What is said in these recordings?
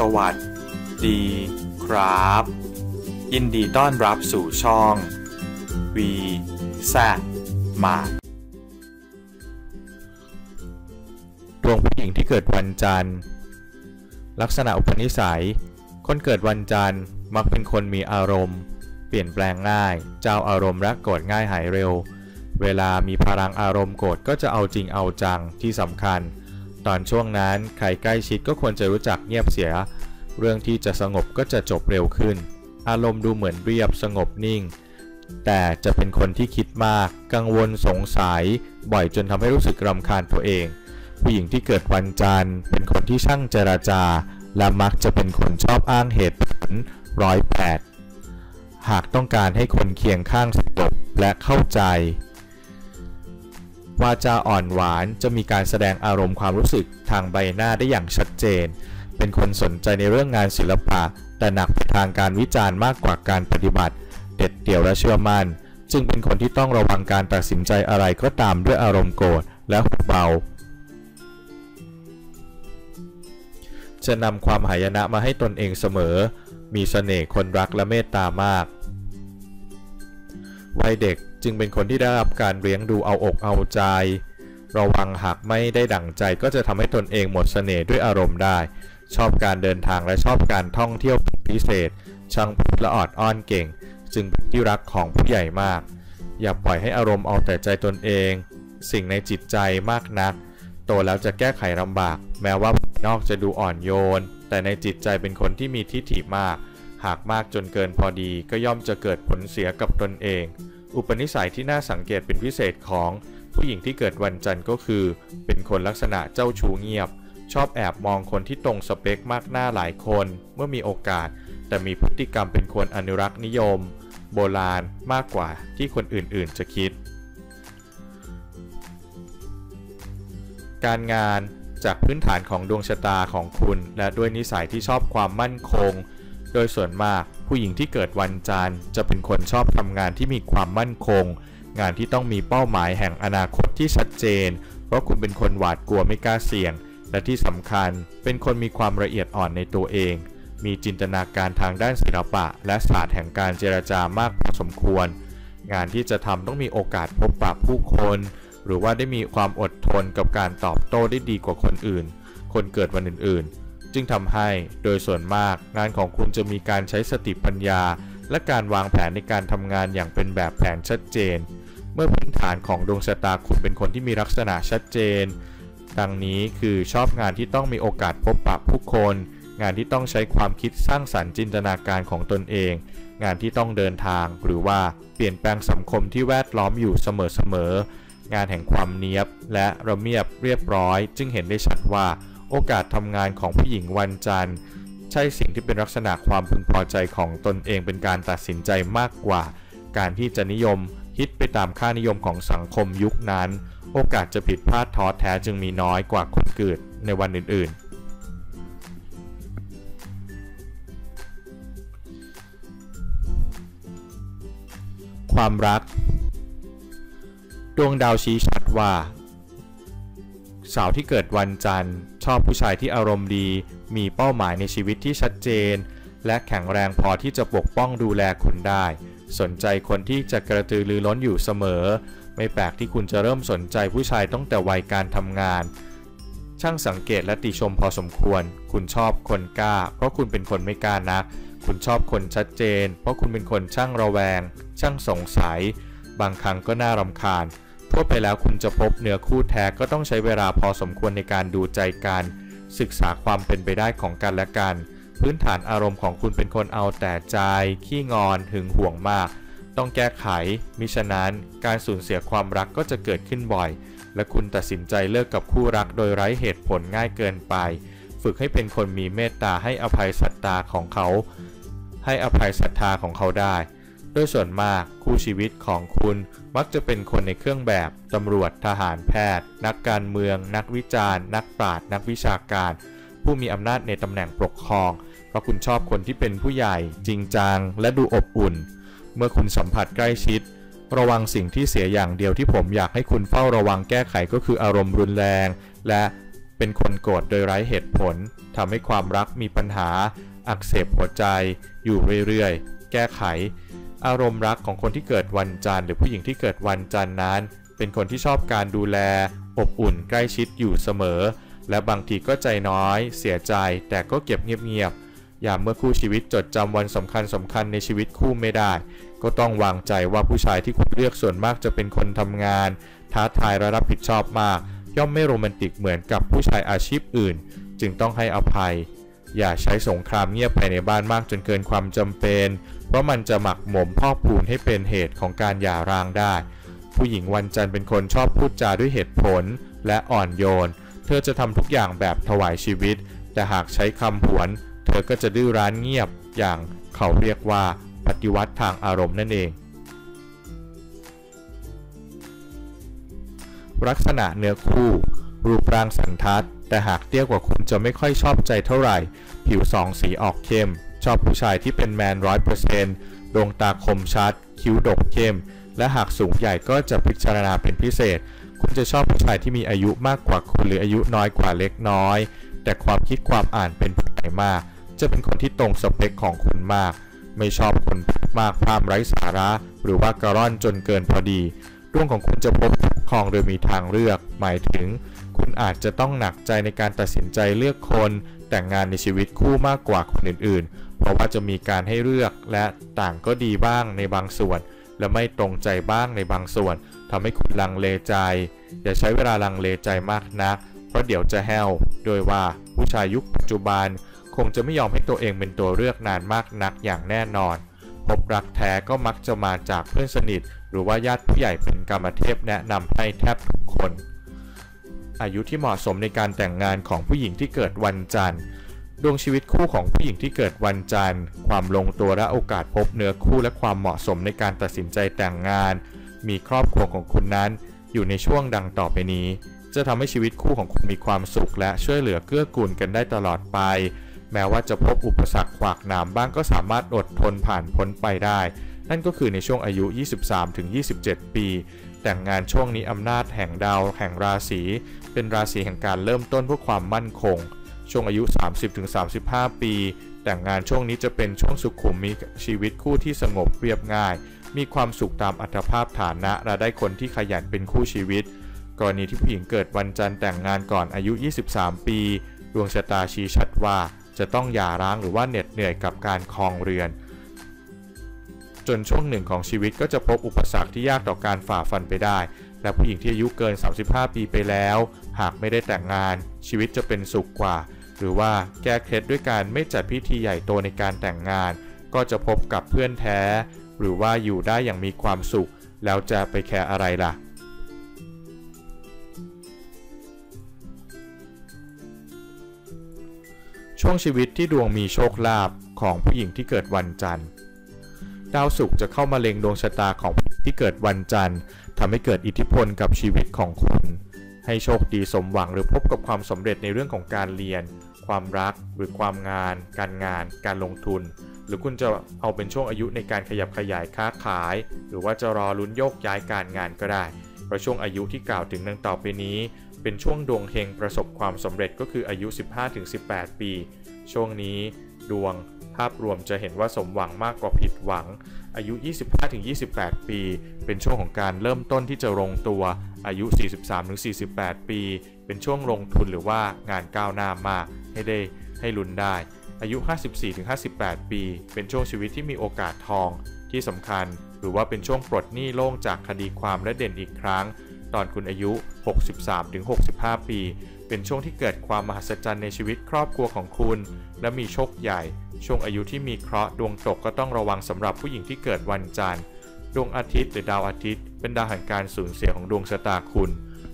สวัสดีครับ ยินดีต้อนรับสู่ช่อง V แซมาดวงผู้หญิงที่เกิดวันจันทร์ ลักษณะอุปนิสัย คนเกิดวันจันทร์มักเป็นคนมีอารมณ์ เปลี่ยนแปลงง่าย เจ้าอารมณ์และโกรธง่ายหายเร็ว เวลามีพลังอารมณ์โกรธก็จะเอาจริงเอาจังที่สำคัญ ตอนช่วงนั้นใครใกล้ชิดก็ควรจะรู้จักเงียบเสีย เรื่องที่จะสงบก็จะจบเร็วขึ้น อารมณ์ดูเหมือนเรียบสงบนิ่ง แต่จะเป็นคนที่คิดมาก กังวลสงสัย บ่อยจนทำให้รู้สึกรำคาญตัวเอง ผู้หญิงที่เกิดวันจันทร์ เป็นคนที่ช่างเจราจา และมักจะเป็นคนชอบอ้างเหตุผลร้อยแปดหากต้องการให้คนเคียงข้างสงบและเข้าใจ วาจาอ่อนหวานจะมีการแสดงอารมณ์ความรู้สึกทางใบหน้าได้อย่างชัดเจน เป็นคนสนใจในเรื่องงานศิลปะ แต่หนักไปทางการวิจารณ์มากกว่าการปฏิบัติ เด็ดเดี่ยวและเชื่อมัน่น จึงเป็นคนที่ต้องระวังการตัดสินใจอะไรก็ตามด้วยอารมณ์โกรธและหุบเบา จะนำความหายนะมาให้ตนเองเสมอ มีเสน่ห์คนรักและเมตตามาก วัยเด็ก จึงเป็นคนที่ได้รับการเลี้ยงดูเอาอกเอาใจ ระวังหากไม่ได้ดั่งใจก็จะทำให้ตนเองหมดเสน่ห์ด้วยอารมณ์ได้ ชอบการเดินทางและชอบการท่องเที่ยวพิเศษ ช่างพูดละออดอ้อนเก่ง จึงเป็นที่รักของผู้ใหญ่มาก อย่าปล่อยให้อารมณ์เอาแต่ใจตนเอง สิ่งในจิตใจมากนัก โตแล้วจะแก้ไขลำบาก แม้ว่านอกจะดูอ่อนโยน แต่ในจิตใจเป็นคนที่มีทิฐิมาก หากมากจนเกินพอดีก็ย่อมจะเกิดผลเสียกับตนเอง อุปนิสัยที่น่าสังเกตเป็นพิเศษของผู้หญิงที่เกิดวันจันทร์ก็คือ เป็นคนลักษณะเจ้าชู้เงียบ ชอบแอบมองคนที่ตรงสเปคมากหน้าหลายคน เมื่อมีโอกาส แต่มีพฤติกรรมเป็นคนอนุรักษ์นิยม โบราณมากกว่าที่คนอื่นๆจะคิด การงานจากพื้นฐานของดวงชะตาของคุณ และด้วยนิสัยที่ชอบความมั่นคง โดยส่วนมาก ผู้หญิงที่เกิดวันจันทร์จะเป็นคนชอบทำงานที่มีความมั่นคง งานที่ต้องมีเป้าหมายแห่งอนาคตที่ชัดเจน เพราะคุณเป็นคนหวาดกลัวไม่กล้าเสี่ยง และที่สำคัญเป็นคนมีความละเอียดอ่อนในตัวเอง มีจินตนาการทางด้านศิลปะ และศาสตร์แห่งการเจรจามากพอสมควร งานที่จะทำต้องมีโอกาสพบปะผู้คน หรือว่าได้มีความอดทนกับการตอบโต้ได้ดีกว่าคนอื่น คนเกิดวันอื่นๆ จึงทำให้โดยส่วนมากงานของคุณจะมีการใช้สติปัญญา และการวางแผนในการทำงานอย่างเป็นแบบแผนชัดเจน เมื่อพื้นฐานของดวงชะตาคุณเป็นคนที่มีลักษณะชัดเจน ดังนี้คือชอบงานที่ต้องมีโอกาสพบปะผู้คน งานที่ต้องใช้ความคิดสร้างสรรค์จินตนาการของตนเอง งานที่ต้องเดินทาง หรือว่าเปลี่ยนแปลงสังคมที่แวดล้อมอยู่เสมอๆงานแห่งความเนียบและระเบียบเรียบร้อย จึงเห็นได้ชัดว่า โอกาสทำงานของผู้หญิงวันจันทร์ ใช่สิ่งที่เป็นลักษณะความพึงพอใจของตนเองเป็นการตัดสินใจมากกว่า การที่จะนิยมฮิตไปตามค่านิยมของสังคมยุคนั้น โอกาสจะผิดพลาดท้อแท้จึงมีน้อยกว่าคนเกิดในวันอื่น ๆความรัก ดวงดาวชี้ชัดว่า สาวที่เกิดวันจันทร์ ชอบผู้ชายที่อารมณ์ดี มีเป้าหมายในชีวิตที่ชัดเจน และแข็งแรงพอที่จะปกป้องดูแลคุณได้ สนใจคนที่จะกระตือรือร้นอยู่เสมอ ไม่แปลกที่คุณจะเริ่มสนใจผู้ชายตั้งแต่วัยการทำงาน ช่างสังเกตและติชมพอสมควร คุณชอบคนกล้า เพราะคุณเป็นคนไม่กล้านัก คุณชอบคนชัดเจน เพราะคุณเป็นคนช่างระแวง ช่างสงสัย บางครั้งก็น่ารำคาญ ทั่วไปแล้วคุณจะพบเนื้อคู่แท้ก็ต้องใช้เวลาพอสมควรในการดูใจกัน ศึกษาความเป็นไปได้ของกันและกัน พื้นฐานอารมณ์ของคุณเป็นคนเอาแต่ใจ ขี้งอนหึงห่วงมาก ต้องแก้ไข มิฉะนั้นการสูญเสียความรักก็จะเกิดขึ้นบ่อย และคุณตัดสินใจเลิกกับคู่รักโดยไร้เหตุผลง่ายเกินไปฝึกให้เป็นคนมีเมตตาให้อภัยศรัทธาของเขา ให้อภัยศรัทธาของเขาได้ โดยส่วนมากคู่ชีวิตของคุณมักจะเป็นคนในเครื่องแบบ ตำรวจ ทหารแพทย์ นักการเมือง นักวิจารณ์ นักปราชญ์นักวิชาการ ผู้มีอำนาจในตำแหน่งปกครอง เพราะคุณชอบคนที่เป็นผู้ใหญ่ จริงจัง และดูอบอุ่น เมื่อคุณสัมผัสใกล้ชิด ระวังสิ่งที่เสียอย่างเดียวที่ผมอยากให้คุณเฝ้าระวังแก้ไขก็คืออารมณ์รุนแรง และเป็นคนโกรธโดยไร้เหตุผลทำให้ความรักมีปัญหา อักเสบหัวใจ อยู่เรื่อยๆ แก้ไข อารมณ์รักของคนที่เกิดวันจันทร์หรือผู้หญิงที่เกิดวันจันทร์นั้น เป็นคนที่ชอบการดูแล อบอุ่นใกล้ชิดอยู่เสมอ และบางทีก็ใจน้อย เสียใจ แต่ก็เก็บเงียบๆยามเมื่อคู่ชีวิตจดจำวันสำคัญสำคัญในชีวิตคู่ไม่ได้ ก็ต้องวางใจว่าผู้ชายที่คุณเลือกส่วนมากจะเป็นคนทำงาน ท้าทายและรับผิดชอบมาก ย่อมไม่โรแมนติกเหมือนกับผู้ชายอาชีพอื่น จึงต้องให้อภัย อย่าใช้สงครามเงียบภายในบ้านมากจนเกินความจำเป็น เพราะมันจะหมักหมมพอกพูนให้เป็นเหตุของการหย่าร้างได้ ผู้หญิงวันจันทร์เป็นคนชอบพูดจาด้วยเหตุผลและอ่อนโยน เธอจะทำทุกอย่างแบบถวายชีวิต แต่หากใช้คำผวน เธอก็จะดื้อรั้นเงียบอย่างเขาเรียกว่าปฏิวัติทางอารมณ์นั่นเอง ลักษณะเนื้อคู่ รูปร่างสันทัด แต่หากเตี้ยกว่าคุณจะไม่ค่อยชอบใจเท่าไหร่ ผิวสองสีออกเข้ม ชอบผู้ชายที่เป็นแมนร้อยเปอร์เซนต์ดวงตาคมชัด คิ้วดกเข้ม และหากสูงใหญ่ก็จะพิจารณาเป็นพิเศษ คุณจะชอบผู้ชายที่มีอายุมากกว่าคุณหรืออายุน้อยกว่าเล็กน้อย แต่ความคิดความอ่านเป็นผู้ใหญ่มาก จะเป็นคนที่ตรงสเปคของคุณมาก ไม่ชอบคนมากพามไร้สาระ หรือว่ากระร่อนจนเกินพอดีดวงของคุณจะพบครองโดยมีทางเลือก หมายถึง คุณอาจจะต้องหนักใจในการตัดสินใจเลือกคน แต่งงานในชีวิตคู่มากกว่าคนอื่นๆ เพราะว่าจะมีการให้เลือกและต่างก็ดีบ้างในบางส่วน และไม่ตรงใจบ้างในบางส่วนทำให้คุณลังเลใจ อย่าใช้เวลาลังเลใจมากนัก เพราะเดี๋ยวจะแห้วโดยว่าผู้ชายยุคปัจจุบัน คงจะไม่ยอมให้ตัวเองเป็นตัวเลือกนานมากนักอย่างแน่นอนพบรักแท้ก็มักจะมาจากเพื่อนสนิท หรือว่าญาติผู้ใหญ่เป็นกรรมเทพแนะนำให้แทบทุกคน อายุที่เหมาะสมในการแต่งงานของผู้หญิงที่เกิดวันจันทร์ ดวงชีวิตคู่ของผู้หญิงที่เกิดวันจันทร์ ความลงตัวและโอกาสพบเนื้อคู่และความเหมาะสมในการตัดสินใจแต่งงาน มีครอบครัวของคุณนั้น อยู่ในช่วงดังต่อไปนี้ จะทำให้ชีวิตคู่ของคุณมีความสุข และช่วยเหลือเกื้อกูลกันได้ตลอดไป แม้ว่าจะพบอุปสรรคขวากหนามบ้างก็สามารถอดทนผ่านพ้นไปได้ นั่นก็คือในช่วงอายุ 23-27 ปี แต่งงานช่วงนี้อำนาจแห่งดาวแห่งราศีเป็นราศีแห่งการเริ่มต้นเพื่อความมั่นคง ช่วงอายุ 30-35 ปี แต่งงานช่วงนี้จะเป็นช่วงสุขุมมีชีวิตคู่ที่สงบเรียบง่าย มีความสุขตามอัตภาพฐานะและได้คนที่ขยันเป็นคู่ชีวิต กรณีที่ผู้หญิงเกิดวันจันทร์แต่งงานก่อนอายุ 23 ปี ดวงชะตาชี้ชัดว่าจะต้องหย่าร้างหรือว่าเหน็ดเหนื่อยกับการครองเรือน จนช่วงหนึ่งของชีวิตก็จะพบอุปสรรคที่ยากต่อการฝ่าฟันไปได้ และผู้หญิงที่อายุเกิน 35 ปีไปแล้ว หากไม่ได้แต่งงาน ชีวิตจะเป็นสุขกว่า หรือว่าแก้เคล็ดด้วยการไม่จัดพิธีใหญ่โตในการแต่งงาน ก็จะพบกับเพื่อนแท้ หรือว่าอยู่ได้อย่างมีความสุข แล้วจะไปแคร์อะไรล่ะช่วงชีวิตที่ดวงมีโชคลาภของผู้หญิงที่เกิดวันจันทร์ ดาวศุกร์จะเข้ามาเล็งดวงชะตาของที่เกิดวันจันทร์ทำให้เกิดอิทธิพลกับชีวิตของคุณ ให้โชคดีสมหวังหรือพบกับความสำเร็จในเรื่องของการเรียน ความรักหรือความงาน การงาน การลงทุน หรือคุณจะเอาเป็นช่วงอายุในการขยับขยายค้าขาย หรือว่าจะรอลุ้นโยกย้ายการงานก็ได้เพราะช่วงอายุที่กล่าวถึงดังต่อไปนี้ เป็นช่วงดวงเฮงประสบความสำเร็จก็คืออายุ 15-18 ปี ช่วงนี้ ดวง ภาพรวมจะเห็นว่าสมหวังมากกว่าผิดหวัง อายุ 25-28 ปี เป็นช่วงของการเริ่มต้นที่จะลงตัว อายุ 43-48 ปี เป็นช่วงลงทุนหรือว่างานก้าวหน้ามากให้ได้ให้ลุ้นได้ อายุ 54-58 ปี เป็นช่วงชีวิตที่มีโอกาสทอง ที่สำคัญหรือว่าเป็นช่วงปลดหนี้โล่งจากคดีความและเด่นอีกครั้ง ตอนคุณอายุ 63-65 ปี เป็นช่วงที่เกิดความมหัศจรรย์ในชีวิตครอบครัวของคุณ และมีโชคใหญ่ ช่วงอายุที่มีเคราะห์ดวงตกก็ต้องระวังสำหรับผู้หญิงที่เกิดวันจันทร์ ดวงอาทิตย์หรือดาวอาทิตย์ เป็นดาวแห่งการสูญเสียของดวงชะตาคุณ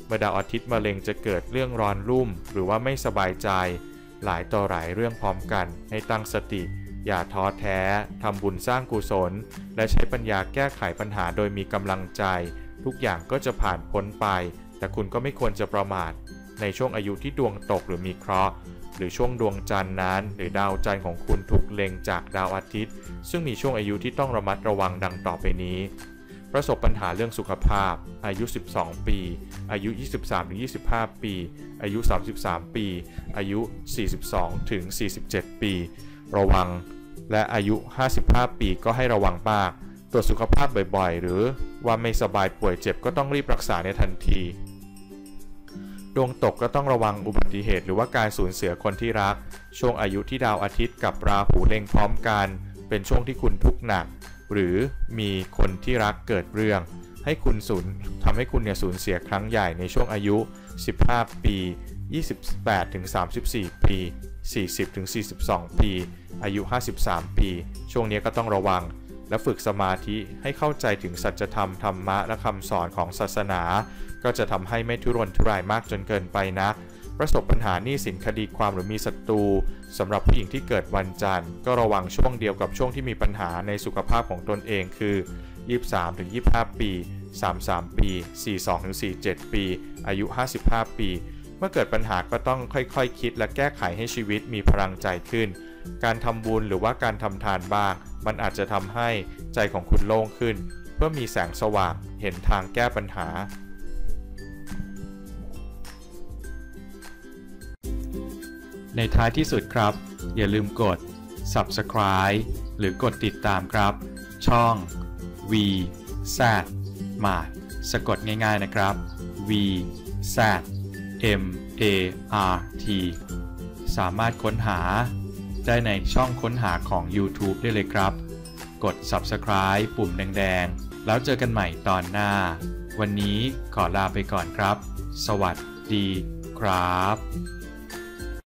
เมื่อดาวอาทิตย์มาเล็งจะเกิดเรื่องร้อนรุ่ม หรือว่าไม่สบายใจ หลายต่อหลายเรื่องพร้อมกัน ให้ตั้งสติ อย่าท้อแท้ ทำบุญสร้างกุศล และใช้ปัญญาแก้ไขปัญหาโดยมีกำลังใจ ทุกอย่างก็จะผ่านพ้นไป แต่คุณก็ไม่ควรจะประมาท ในช่วงอายุที่ดวงตกหรือมีเคราะห์ หรือช่วงดวงจันทร์นั้น หรือดาวจันทร์ของคุณถูกเล็งจากดาวอาทิตย์ ซึ่งมีช่วงอายุที่ต้องระมัดระวังดังต่อไปนี้ ประสบปัญหาเรื่องสุขภาพ อายุ 12 ปี อายุ 23-25 ปี อายุ 33 ปี อายุ 42-47 ปี ระวัง และอายุ 55 ปีก็ให้ระวังมากตรวจสุขภาพบ่อยๆ หรือว่าไม่สบายป่วยเจ็บก็ต้องรีบรักษาในทันที ดวงตกก็ต้องระวังอุบัติเหตุหรือว่าการสูญเสียคนที่รัก ช่วงอายุที่ดาวอาทิตย์กับราหูเล็งพร้อมกัน เป็นช่วงที่คุณทุกข์หนัก หรือมีคนที่รักเกิดเรื่อง ให้คุณสูญทำให้คุณเนี่ยสูญเสียครั้งใหญ่ในช่วงอายุ 15 ปี 28-34 ปี 40-42 ปี อายุ 53 ปี ช่วงนี้ก็ต้องระวัง และฝึกสมาธิให้เข้าใจถึงสัจธรรมธรรมะและคำสอนของศาสนา ก็จะทำให้ไม่ทุรนทุรายมากจนเกินไปนะ ประสบปัญหาหนี้สินคดีความหรือมีศัตรูสำหรับผู้หญิงที่เกิดวันจันทร์ ก็ระวังช่วงเดียวกับช่วงที่มีปัญหาในสุขภาพของตนเองคือ 23-25 ปี 33 ปี 42-47 ปี อายุ 55 ปี เมื่อเกิดปัญหาก็ต้องค่อยๆคคิดและแก้ไขให้ชีวิตมีพลังใจขึ้น การทำบุญหรือว่าการทำทานบ้าง มันอาจจะทำให้ใจของคุณโล่งขึ้น เพื่อมีแสงสว่างเห็นทางแก้ปัญหา ในท้ายที่สุดครับ อย่าลืมกด subscribe หรือกดติดตามครับ ช่อง V Z m a r t สะกดง่ายๆนะครับ V Z M A R T สามารถค้นหา ได้ในช่องค้นหาของ YouTube ได้เลยครับ กด subscribe ปุ่มแดงๆ แล้วเจอกันใหม่ตอนหน้า วันนี้ขอลาไปก่อนครับ สวัสดีครับ